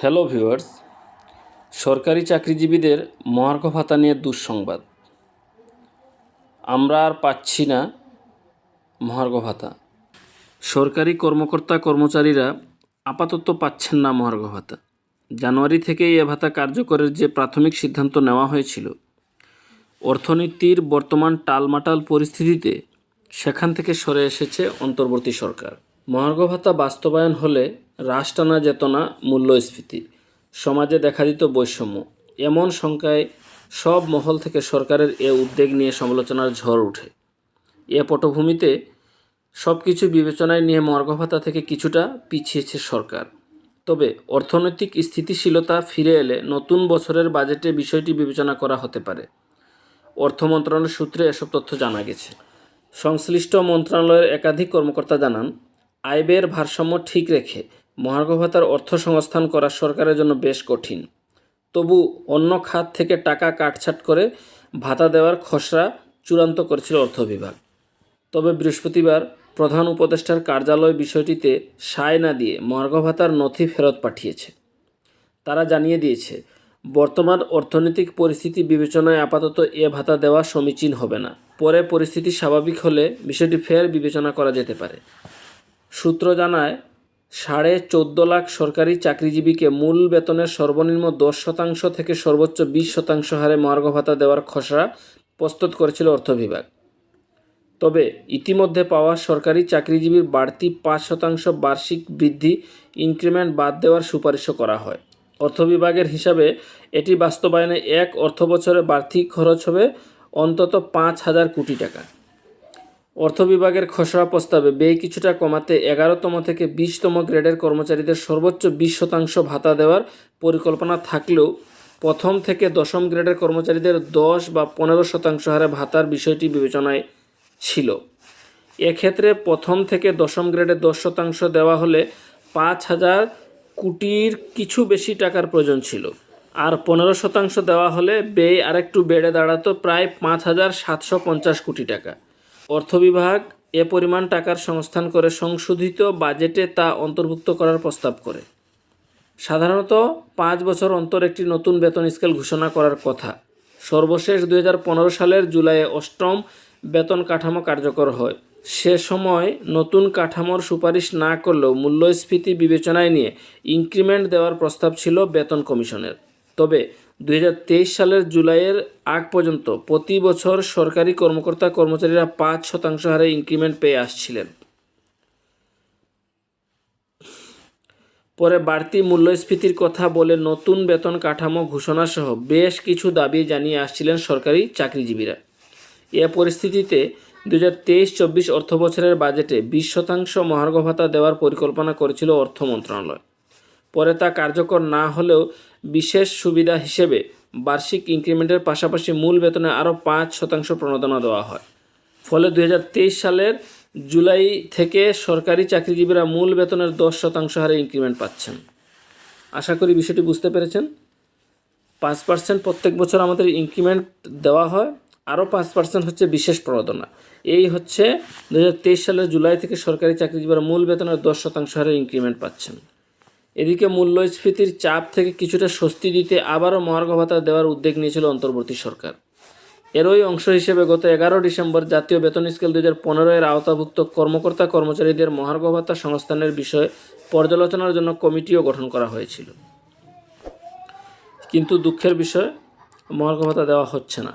Hello viewers, সরকারি চাকরিজীবীদের মহার্ঘ ভাতা নিয়ে দুঃসংবাদ। আমরা আর পাচ্ছি না মহার্ঘ ভাতা। সরকারি কর্মকর্তা কর্মচারীরা আপাতত পাচ্ছেন না মহার্ঘ ভাতা। জানুয়ারি থেকেই এ ভাতা কার্যকরের যে প্রাথমিক সিদ্ধান্ত নেওয়া হয়েছিল, অর্থনীতির বর্তমান টালমাটাল পরিস্থিতিতে সেখান থেকে সরে এসেছে অন্তর্বর্তী সরকার। মহার্ঘ ভাতা বাস্তবায়ন হলে হ্রাস টানা যেত না মূল্যস্ফীতি। সমাজে দেখা দিত বৈষম্য। এমন সংখ্যায় সব মহল থেকে সরকারের এ উদ্যোগ নিয়ে সমালোচনার ঝড় ওঠে এ পটভূমিতে সব কিছু বিবেচনায় নিয়ে মহার্ঘ ভাতা থেকে কিছুটা পিছিয়েছে সরকার। তবে অর্থনৈতিক স্থিতিশীলতা ফিরে এলে নতুন বছরের বাজেটে বিষয়টি বিবেচনা করা হতে পারে। অর্থ মন্ত্রণালয়ের সূত্রে এসব তথ্য জানা গেছে। সংশ্লিষ্ট মন্ত্রণালয়ের একাধিক কর্মকর্তা জানান আয় ব্যয়ের ভারসাম্য ঠিক রেখে মহার্ঘ ভাতার অর্থ সংস্থান করা সরকারের জন্য বেশ কঠিন। তবু অন্য খাত থেকে টাকা কাটছাট করে ভাতা দেওয়ার খসড়া চূড়ান্ত করেছিল অর্থ বিভাগ। তবে বৃহস্পতিবার প্রধান উপদেষ্টার কার্যালয় বিষয়টিতে সায় না দিয়ে মহার্ঘ ভাতার নথি ফেরত পাঠিয়েছে। তারা জানিয়ে দিয়েছে, বর্তমান অর্থনৈতিক পরিস্থিতি বিবেচনায় আপাতত এ ভাতা দেওয়া সমীচীন হবে না। পরে পরিস্থিতি স্বাভাবিক হলে বিষয়টি ফের বিবেচনা করা যেতে পারে। সূত্র জানায়, সাড়ে চোদ্দ লাখ সরকারি চাকরিজীবীকে মূল বেতনের সর্বনিম্ন দশ শতাংশ থেকে সর্বোচ্চ বিশ শতাংশ হারে মহার্ঘ ভাতা দেওয়ার খসড়া প্রস্তুত করেছিল অর্থ বিভাগ। তবে ইতিমধ্যে পাওয়া সরকারি চাকরিজীবীর বাড়তি পাঁচ শতাংশ বার্ষিক বৃদ্ধি ইনক্রিমেন্ট বাদ দেওয়ার সুপারিশও করা হয়। অর্থ বিভাগের হিসাবে এটি বাস্তবায়নে এক অর্থ বছরে বাড়তি খরচ হবে অন্তত পাঁচ হাজার কোটি টাকা। অর্থ বিভাগের খসড়া প্রস্তাবে ব্যয় কিছুটা কমাতে এগারোতম থেকে বিশতম গ্রেডের কর্মচারীদের সর্বোচ্চ বিশ শতাংশ ভাতা দেওয়ার পরিকল্পনা থাকলেও প্রথম থেকে দশম গ্রেডের কর্মচারীদের দশ বা পনেরো শতাংশ হারে ভাতার বিষয়টি বিবেচনায় ছিল। এক্ষেত্রে প্রথম থেকে দশম গ্রেডে দশ শতাংশ দেওয়া হলে পাঁচ হাজার কোটির কিছু বেশি টাকার প্রয়োজন ছিল। আর পনেরো শতাংশ দেওয়া হলে ব্যয় আরেকটু বেড়ে দাঁড়াতো প্রায় পাঁচ হাজার সাতশো পঞ্চাশ কোটি টাকা। অর্থ বিভাগ এ পরিমাণ টাকার সংস্থান করে সংশোধিত বাজেটে তা অন্তর্ভুক্ত করার প্রস্তাব করে। সাধারণত পাঁচ বছর অন্তর একটি নতুন বেতন স্কেল ঘোষণা করার কথা। সর্বশেষ দু হাজার পনেরো সালের জুলাইয়ে অষ্টম বেতন কাঠামো কার্যকর হয়। সে সময় নতুন কাঠামোর সুপারিশ না করলেও মূল্যস্ফীতি বিবেচনায় নিয়ে ইনক্রিমেন্ট দেওয়ার প্রস্তাব ছিল বেতন কমিশনের। তবে দু হাজার তেইশ সালের জুলাইয়ের আগ পর্যন্ত প্রতি বছর সরকারি কর্মকর্তা কর্মচারীরা পাঁচ শতাংশ হারে ইনক্রিমেন্ট পেয়ে আসছিলেন। পরে বাড়তি মূল্যস্ফীতির কথা বলে নতুন বেতন কাঠামো ঘোষণাসহ বেশ কিছু দাবি জানিয়ে আসছিলেন সরকারি চাকরিজীবীরা। এ পরিস্থিতিতে দু হাজার তেইশ চব্বিশ অর্থ বছরের বাজেটে বিশ শতাংশ মহার্ঘ ভাতা দেওয়ার পরিকল্পনা করেছিল অর্থ মন্ত্রণালয়। পরে তা কার্যকর না হলেও বিশেষ সুবিধা হিসেবে বার্ষিক ইনক্রিমেন্টের পাশাপাশি মূল বেতনে আরও পাঁচ শতাংশ প্রণোদনা দেওয়া হয়। ফলে দু হাজার তেইশ সালের জুলাই থেকে সরকারি চাকরিজীবীরা মূল বেতনের দশ শতাংশ হারে ইনক্রিমেন্ট পাচ্ছেন। আশা করি বিষয়টি বুঝতে পেরেছেন। পাঁচ পার্সেন্ট প্রত্যেক বছর আমাদের ইনক্রিমেন্ট দেওয়া হয়। আরও পাঁচ পার্সেন্ট হচ্ছে বিশেষ প্রণোদনা। এই হচ্ছে দু হাজার তেইশ সালের জুলাই থেকে সরকারি চাকরিজীবীরা মূল বেতনের দশ শতাংশ হারে ইনক্রিমেন্ট পাচ্ছেন। এদিকে মূল্যস্ফীতির চাপ থেকে কিছুটা স্বস্তি দিতে আবারও মহার্ঘ ভাতা দেওয়ার উদ্যোগ নিয়েছিল অন্তর্বর্তী সরকার। এরই অংশ হিসেবে গত এগারো ডিসেম্বর জাতীয় বেতন স্কেল দুই হাজার পনেরো এর আওতাভুক্ত কর্মকর্তা কর্মচারীদের মহার্ঘ ভাতা সংস্থানের বিষয়ে পর্যালোচনার জন্য কমিটিও গঠন করা হয়েছিল। কিন্তু দুঃখের বিষয়, মহার্ঘ ভাতা দেওয়া হচ্ছে না।